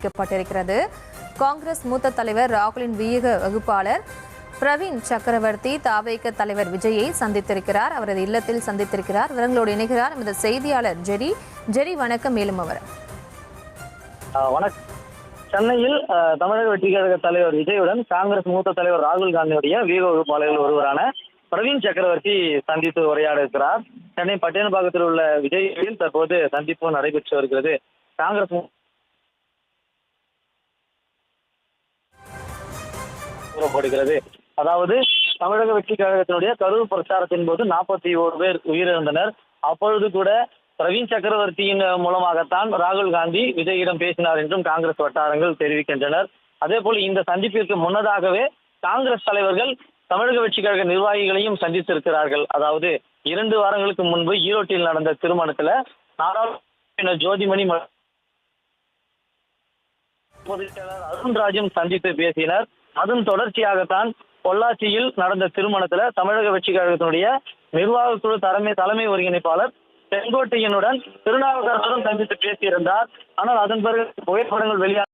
அறிவிக்கப்பட்டிருக்கிறது காங்கிரஸ் மூத்த தலைவர் ராகுலின் வியூக வகுப்பாளர் பிரவீன் சக்கரவர்த்தி தாவேக தலைவர் விஜயை சந்தித்திருக்கிறார். அவரது இல்லத்தில் சந்தித்திருக்கிறார். விவரங்களோடு இணைகிறார் நமது செய்தியாளர் ஜெரி. ஜெரி வணக்கம். மேலும் அவர். வணக்கம் சென்னையில் தமிழக வெற்றி கழக தலைவர் விஜயுடன் காங்கிரஸ் மூத்த தலைவர் ராகுல் காந்தியுடைய வீக வகுப்பாளர்கள் ஒருவரான பிரவீன் சக்கரவர்த்தி சந்தித்து உரையாட இருக்கிறார் சென்னை பட்டினப்பாக்கத்தில் உள்ள விஜய் தற்போது சந்திப்பு நடைபெற்று வருகிறது. காங்கிரஸ் கூறப்படுகிறது அதாவது தமிழக வெற்றி கழகத்தினுடைய கரூர் பிரச்சாரத்தின் போது நாற்பத்தி ஓரு பேர் உயிரிழந்தனர். அப்பொழுது கூட பிரவீன் சக்கரவர்த்தியின் மூலமாகத்தான் ராகுல் காந்தி விஜயிடம் பேசினார் என்றும் காங்கிரஸ் வட்டாரங்கள் தெரிவிக்கின்றனர். அதே போல் இந்த சந்திப்பிற்கு முன்னதாகவே காங்கிரஸ் தலைவர்கள் தமிழக வெற்றி கழக நிர்வாகிகளையும் சந்தித்திருக்கிறார்கள். அதாவது இரண்டு வாரங்களுக்கு முன்பு ஈரோட்டில் நடந்த திருமணத்துல நாடாளுமன்ற ஜோதிமணி பொதுச் செயலாளர் அருண்ராஜும் சந்தித்து பேசினர். அதன் தொடர்ச்சியாகத்தான் பொள்ளாச்சியில் நடந்த திருமணத்துல தமிழக வெற்றி கழகத்தினுடைய நிர்வாக குழு தலைமை தலைமை ஒருங்கிணைப்பாளர் செங்கோட்டையனுடன் திருநாவுக்கரசரும் சந்தித்து பேசியிருந்தார். ஆனால் அதன் பிறகு புகைப்படங்கள் வெளியாக